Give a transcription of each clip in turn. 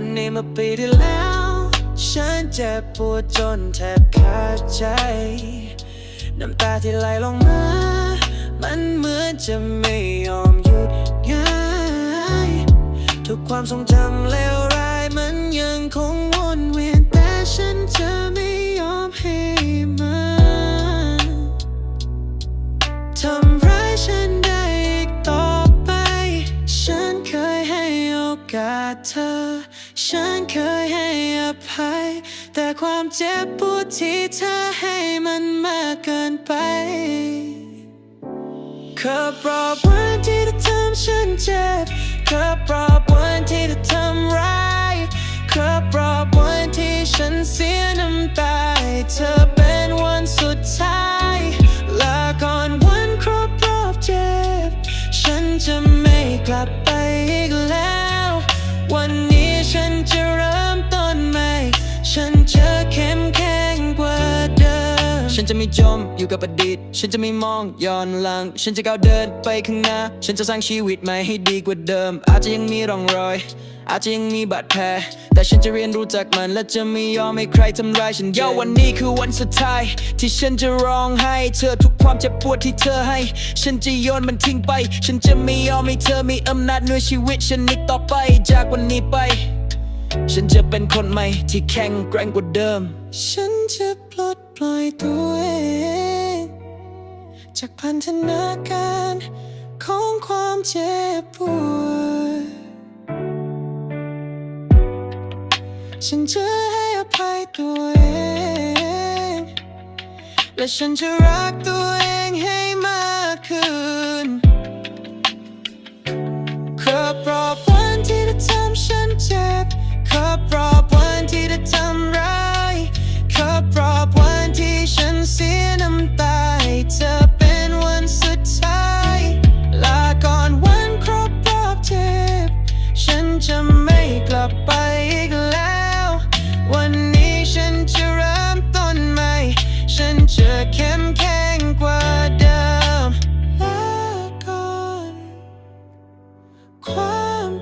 ันนี้มาปีที่แล้ว ฉันเจ็บปวดจนแทบขาดใจ น้ำตาที่ไหลลงมา มันเหมือนจะไม่ยอมหยุดง่ายทุกความทรงจำเลวร้ายมันยังคงวนเวียนแต่ฉันจะไม่ยอมให้มันทำร้ายฉันได้อีกต่อไป ฉันเคยให้โอกาสเธอ ฉันเคยให้อภัย แต่ความเจ็บปวดที่เธอให้มันมากเกินไปเคยปรอบวันที่เธอทำฉันเจ็บเคยปรอบวันที่เธอทำร้ายเคยปรอบวันที่ฉันเสียน้ำตาเธอเป็นวันสุดท้ายลาก่อนวันครบรอบเจ็บ ฉันจะไม่กลับไปอีกแล้ว วัน จะไม่จมอยู่กับอดีต ฉันจะไม่มองย้อนหลัง ฉันจะก้าวเดินไปข้างหน้า ฉันจะสร้างชีวิตใหม่ให้ดีกว่าเดิม อาจจะยังมีร่องรอย อาจจะยังมีบาดแผล แต่ฉันจะเรียนรู้จากมัน และจะไม่ยอมให้ใครทำร้ายฉันเยาวันนี้คือวันสุดท้าย ที่ฉันจะร้องไห้ เธอทุกความเจ็บปวดที่เธอให้ ฉันจะโยนมันทิ้งไป ฉันจะไม่ยอมให้เธอมีอำนาจเหนือชีวิตฉันอีกต่อไป จากวันนี้ไป ฉันจะเป็นคนใหม่ที่แข็งแกร่งกว่าเดิม ฉันจะปลดปล่อยตัว จากพันธนาการของความเจ็บปวด ฉันจะให้อภัยตัวเอง และฉันจะรักตัวเองให้มากขึ้น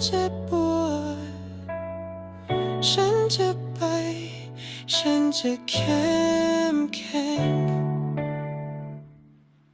เจ็บปวด ฉันจะไป ฉันจะแค่